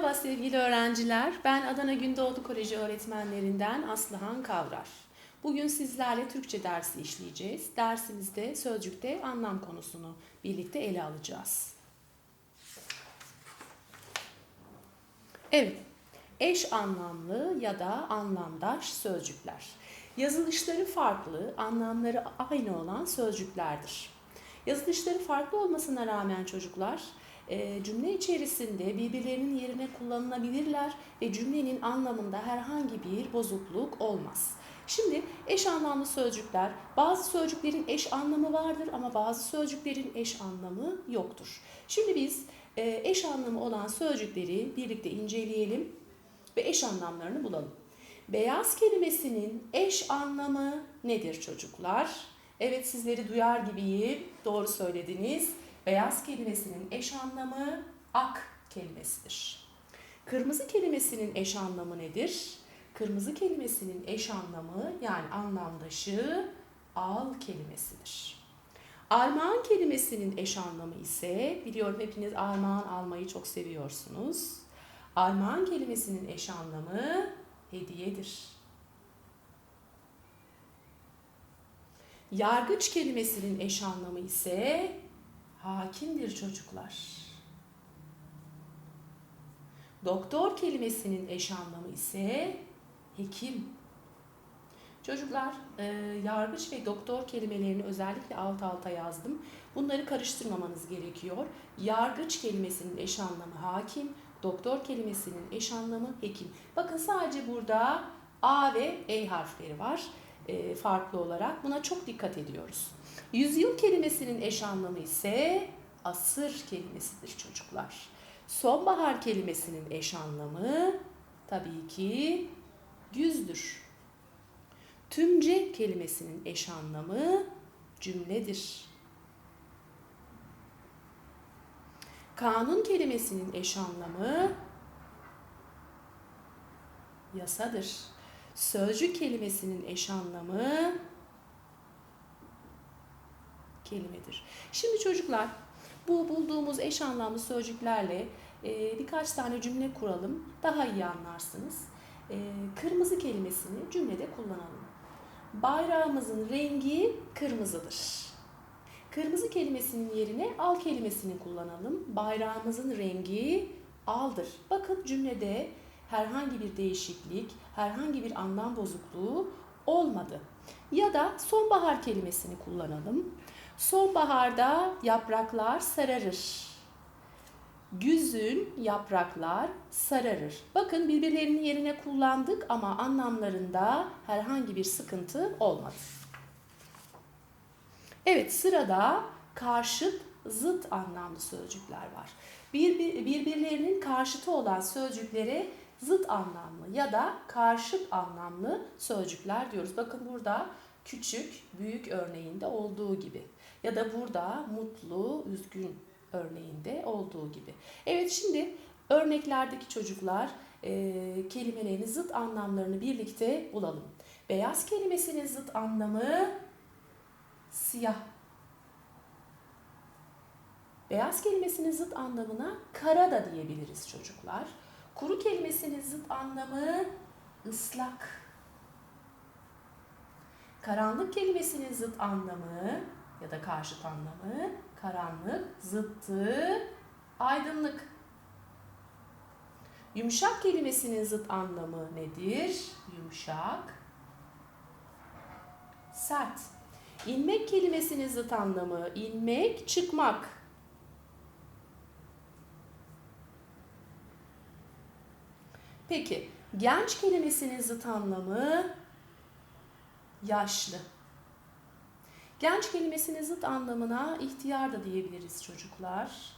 Merhaba sevgili öğrenciler. Ben Adana Gündoğdu Koleji öğretmenlerinden Aslıhan Kavrar. Bugün sizlerle Türkçe dersi işleyeceğiz. Dersimizde sözcükte anlam konusunu birlikte ele alacağız. Evet, eş anlamlı ya da anlamdaş sözcükler. Yazılışları farklı, anlamları aynı olan sözcüklerdir. Yazılışları farklı olmasına rağmen çocuklar e, cümle içerisinde birbirlerinin yerine kullanılabilirler ve cümlenin anlamında herhangi bir bozukluk olmaz. Şimdi eş anlamlı sözcükler, bazı sözcüklerin eş anlamı vardır ama bazı sözcüklerin eş anlamı yoktur. Şimdi biz e, eş anlamı olan sözcükleri birlikte inceleyelim ve eş anlamlarını bulalım. Beyaz kelimesinin eş anlamı nedir çocuklar? Evet sizleri duyar gibiyim. Doğru söylediniz. Beyaz kelimesinin eş anlamı ak kelimesidir. Kırmızı kelimesinin eş anlamı nedir? Kırmızı kelimesinin eş anlamı yani anlamdaşı al kelimesidir. Armağan kelimesinin eş anlamı ise biliyorum hepiniz armağan almayı çok seviyorsunuz. Armağan kelimesinin eş anlamı hediyedir. Yargıç kelimesinin eş anlamı ise hakimdir çocuklar. Doktor kelimesinin eş anlamı ise hekim. Çocuklar, e, yargıç ve doktor kelimelerini özellikle alt alta yazdım. Bunları karıştırmamanız gerekiyor. Yargıç kelimesinin eş anlamı hakim, doktor kelimesinin eş anlamı hekim. Bakın sadece burada A ve E harfleri var e, farklı olarak. Buna çok dikkat ediyoruz. Yüzyıl kelimesinin eş anlamı ise asır kelimesidir çocuklar. Sonbahar kelimesinin eş anlamı tabii ki güzdür. Tümce kelimesinin eş anlamı cümledir. Kanun kelimesinin eş anlamı yasadır. Sözcük kelimesinin eş anlamı kelimedir. Şimdi çocuklar bu bulduğumuz eş anlamlı sözcüklerle e, birkaç tane cümle kuralım. Daha iyi anlarsınız. E, kırmızı kelimesini cümlede kullanalım. Bayrağımızın rengi kırmızıdır. Kırmızı kelimesinin yerine al kelimesini kullanalım. Bayrağımızın rengi aldır. Bakın cümlede herhangi bir değişiklik, herhangi bir anlam bozukluğu olmadı. Ya da sonbahar kelimesini kullanalım. Sonbaharda yapraklar sararır. Güzün yapraklar sararır. Bakın birbirlerinin yerine kullandık ama anlamlarında herhangi bir sıkıntı olmadı. Evet sırada karşıt, zıt anlamlı sözcükler var. birbirlerinin karşıtı olan sözcüklere zıt anlamlı ya da karşıt anlamlı sözcükler diyoruz. Bakın burada küçük, büyük örneğinde olduğu gibi ya da burada mutlu, üzgün örneğinde olduğu gibi. Evet şimdi örneklerdeki çocuklar e, kelimelerin zıt anlamlarını birlikte bulalım. Beyaz kelimesinin zıt anlamı siyah. Beyaz kelimesinin zıt anlamına kara da diyebiliriz çocuklar. Kuru kelimesinin zıt anlamı ıslak. Karanlık kelimesinin zıt anlamı ya da karşıt anlamı karanlık, zıttı aydınlık. Yumuşak kelimesinin zıt anlamı nedir? Yumuşak, sert. İnmek kelimesinin zıt anlamı inmek, çıkmak. Peki, genç kelimesinin zıt anlamı yaşlı. Genç kelimesinin zıt anlamına ihtiyar da diyebiliriz çocuklar.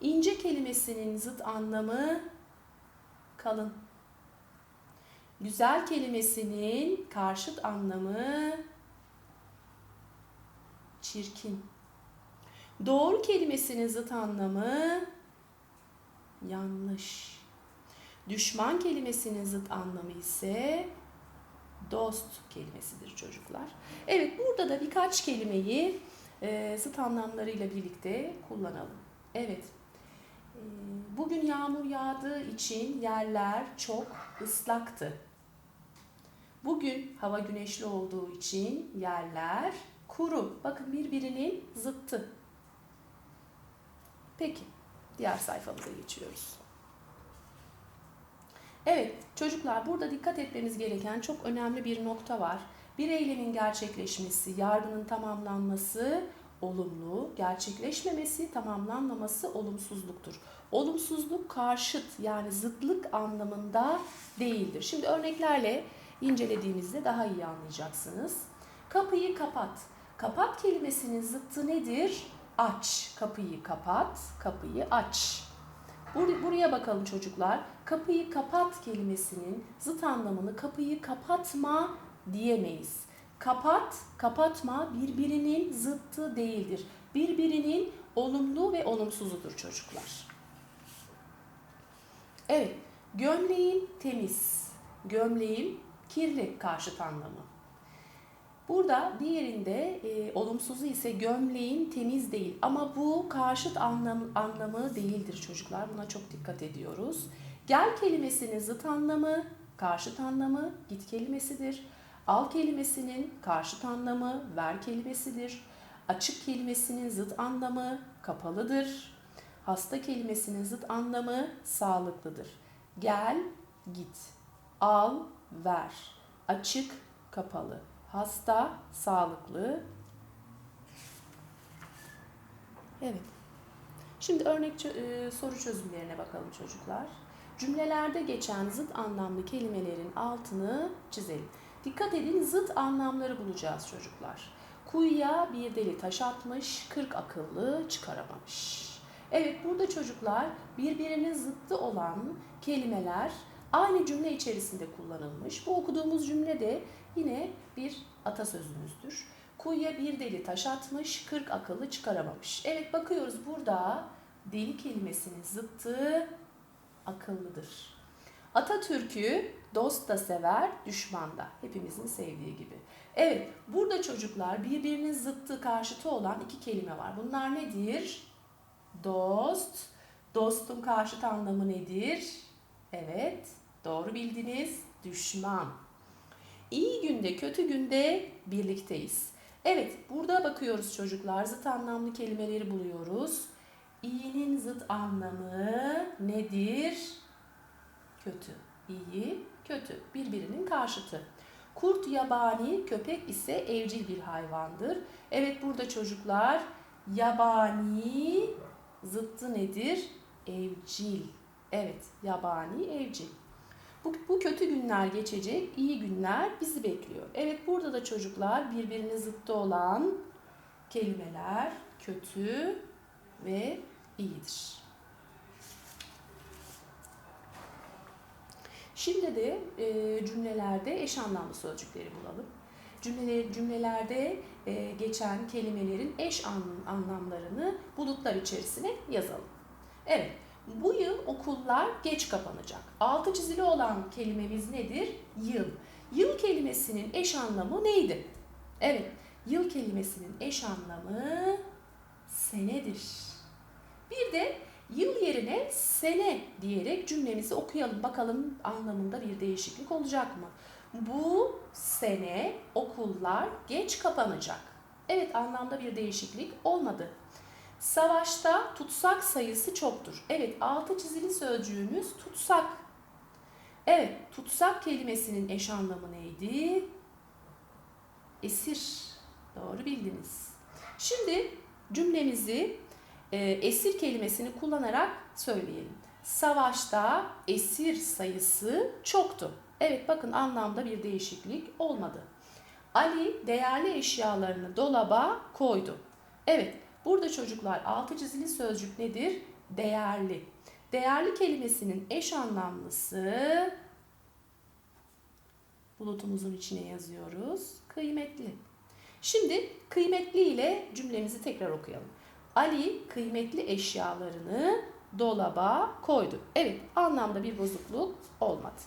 İnce kelimesinin zıt anlamı kalın. Güzel kelimesinin karşıt anlamı çirkin. Doğru kelimesinin zıt anlamı yanlış. Düşman kelimesinin zıt anlamı ise dost kelimesidir çocuklar. Evet burada da birkaç kelimeyi e, zıt anlamlarıyla birlikte kullanalım. Evet. Ee, Bugün yağmur yağdığı için yerler çok ıslaktı. Bugün hava güneşli olduğu için yerler kuru. Bakın birbirinin zıttı. Peki, diğer sayfamıza geçiyoruz. Evet, çocuklar burada dikkat etmeniz gereken çok önemli bir nokta var. Bir eylemin gerçekleşmesi, yargının tamamlanması olumlu, gerçekleşmemesi, tamamlanmaması olumsuzluktur. Olumsuzluk karşıt yani zıtlık anlamında değildir. Şimdi örneklerle incelediğimizde daha iyi anlayacaksınız. Kapıyı kapat. Kapat kelimesinin zıttı nedir? Aç. Kapıyı kapat, kapıyı aç. Bur- Buraya bakalım çocuklar. Kapıyı kapat kelimesinin zıt anlamını kapıyı kapatma diyemeyiz. Kapat, kapatma birbirinin zıttı değildir. Birbirinin olumlu ve olumsuzudur çocuklar. Evet, gömleğim temiz, gömleğim kirli karşıt anlamı. Burada diğerinde e, olumsuzu ise gömleğin temiz değil ama bu karşıt anlam, anlamı değildir çocuklar. Buna çok dikkat ediyoruz. Gel kelimesinin zıt anlamı, karşıt anlamı git kelimesidir. Al kelimesinin karşıt anlamı ver kelimesidir. Açık kelimesinin zıt anlamı kapalıdır. Hasta kelimesinin zıt anlamı sağlıklıdır. Gel, git. Al, ver. Açık, kapalı. Hasta, sağlıklı. Evet. Şimdi örnek e, soru çözümlerine bakalım çocuklar. Cümlelerde geçen zıt anlamlı kelimelerin altını çizelim. Dikkat edin zıt anlamları bulacağız çocuklar. Kuyuya bir deli taş atmış, kırk akıllı çıkaramamış. Evet burada çocuklar birbirinin zıttı olan kelimeler aynı cümle içerisinde kullanılmış. Bu okuduğumuz cümle de yine bir atasözümüzdür. Kuyuya bir deli taş atmış, kırk akıllı çıkaramamış. Evet bakıyoruz burada deli kelimesinin zıttı akıllıdır. Atatürk'ü dost da sever, düşman da. Hepimizin sevdiği gibi. Evet, burada çocuklar birbirinin zıttı karşıtı olan iki kelime var. Bunlar nedir? Dost. Dostun karşıt anlamı nedir? Evet, doğru bildiniz. Düşman. İyi günde, kötü günde birlikteyiz. Evet, burada bakıyoruz çocuklar. Zıt anlamlı kelimeleri buluyoruz. İyinin zıt anlamı nedir? Kötü. İyi, kötü. Birbirinin karşıtı. Kurt yabani, köpek ise evcil bir hayvandır. Evet burada çocuklar yabani zıttı nedir? Evcil. Evet, yabani, evcil. Bu, bu kötü günler geçecek, iyi günler bizi bekliyor. Evet burada da çocuklar birbirine zıttı olan kelimeler kötü ve iyidir. Şimdi de e, cümlelerde eş anlamlı sözcükleri bulalım. Cümleler, cümlelerde e, geçen kelimelerin eş an, anlamlarını bulutlar içerisine yazalım. Evet, bu yıl okullar geç kapanacak. Altı çizili olan kelimemiz nedir? Yıl. Yıl kelimesinin eş anlamı neydi? Evet, yıl kelimesinin eş anlamı senedir. Bir de yıl yerine sene diyerek cümlemizi okuyalım. Bakalım anlamında bir değişiklik olacak mı? Bu sene okullar geç kapanacak. Evet anlamda bir değişiklik olmadı. Savaşta tutsak sayısı çoktur. Evet altı çizili sözcüğümüz tutsak. Evet tutsak kelimesinin eş anlamı neydi? Esir. Doğru bildiniz. Şimdi cümlemizi e, esir kelimesini kullanarak söyleyelim. Savaşta esir sayısı çoktu. Evet bakın anlamda bir değişiklik olmadı. Ali değerli eşyalarını dolaba koydu. Evet burada çocuklar altı çizili sözcük nedir? Değerli. Değerli kelimesinin eş anlamlısı bulutumuzun içine yazıyoruz. Kıymetli. Şimdi kıymetli ile cümlemizi tekrar okuyalım. Ali kıymetli eşyalarını dolaba koydu. Evet anlamda bir bozukluk olmadı.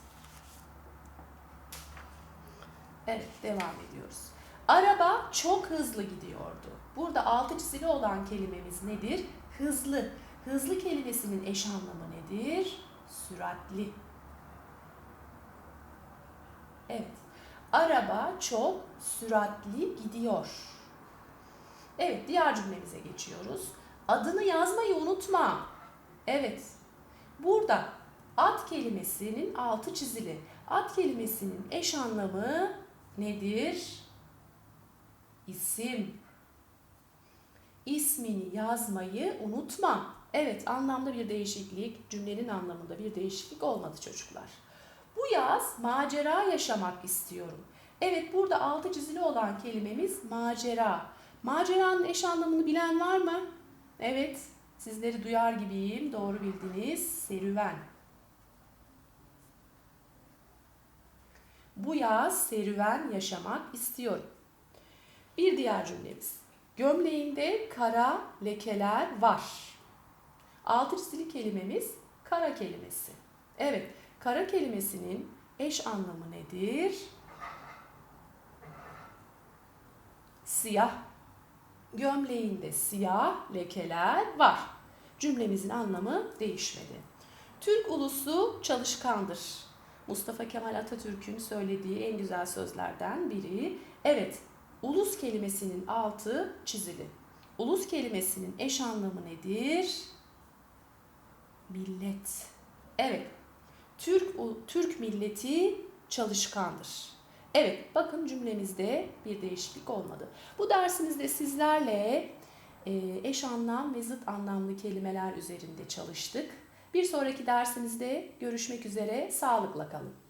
Evet devam ediyoruz. Araba çok hızlı gidiyordu. Burada altı çizili olan kelimemiz nedir? Hızlı. Hızlı kelimesinin eş anlamı nedir? Süratli. Evet. Araba çok süratli gidiyor. Evet, diğer cümlemize geçiyoruz. Adını yazmayı unutma. Evet. Burada at kelimesinin altı çizili. At kelimesinin eş anlamı nedir? İsim. İsmini yazmayı unutma. Evet, anlamda bir değişiklik, cümlenin anlamında bir değişiklik olmadı çocuklar. Bu yaz macera yaşamak istiyorum. Evet, burada altı çizili olan kelimemiz macera. Maceranın eş anlamını bilen var mı? Evet, sizleri duyar gibiyim. Doğru bildiniz. Serüven. Bu yaz serüven yaşamak istiyorum. Bir diğer cümlemiz. Gömleğinde kara lekeler var. Altı çizili kelimemiz kara kelimesi. Evet, kara kelimesinin eş anlamı nedir? Siyah. Gömleğinde siyah lekeler var. Cümlemizin anlamı değişmedi. Türk ulusu çalışkandır. Mustafa Kemal Atatürk'ün söylediği en güzel sözlerden biri. Evet, ulus kelimesinin altı çizili. Ulus kelimesinin eş anlamı nedir? Millet. Evet, Türk Türk milleti çalışkandır. Evet, bakın cümlemizde bir değişiklik olmadı. Bu dersimizde sizlerle e, eş anlam ve zıt anlamlı kelimeler üzerinde çalıştık. Bir sonraki dersimizde görüşmek üzere. Sağlıkla kalın.